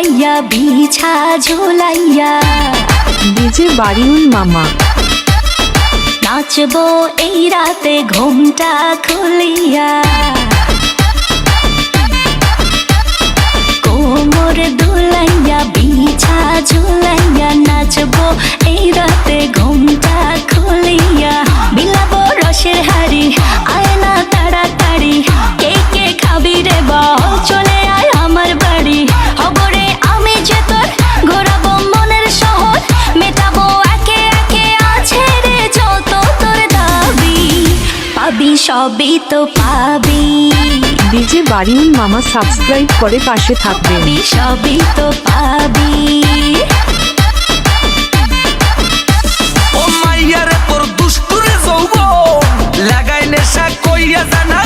ঝোলাইয়া বিছা ঝোলাইয়া। বিজে বাড়ি মামা। নাচবো এই রাতে ঘুমটা খুলিয়া। সবই তো পাবি। ডিজে বাড়ির মামা সাবস্ক্রাইব করে পাশে থাকবে। সবই তো পাবি। ও মাইয়ারে তোর দুষ্টুরে যৌব লাগাই নেশা কইয়া জানা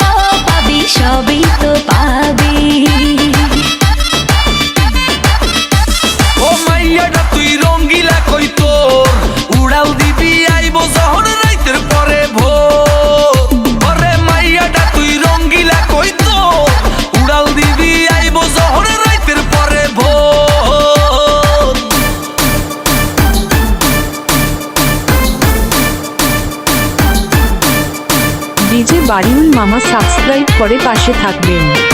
Hope I'll. ডিজে বারিউল মামা সাবস্ক্রাইব করে পাশে থাকবেন।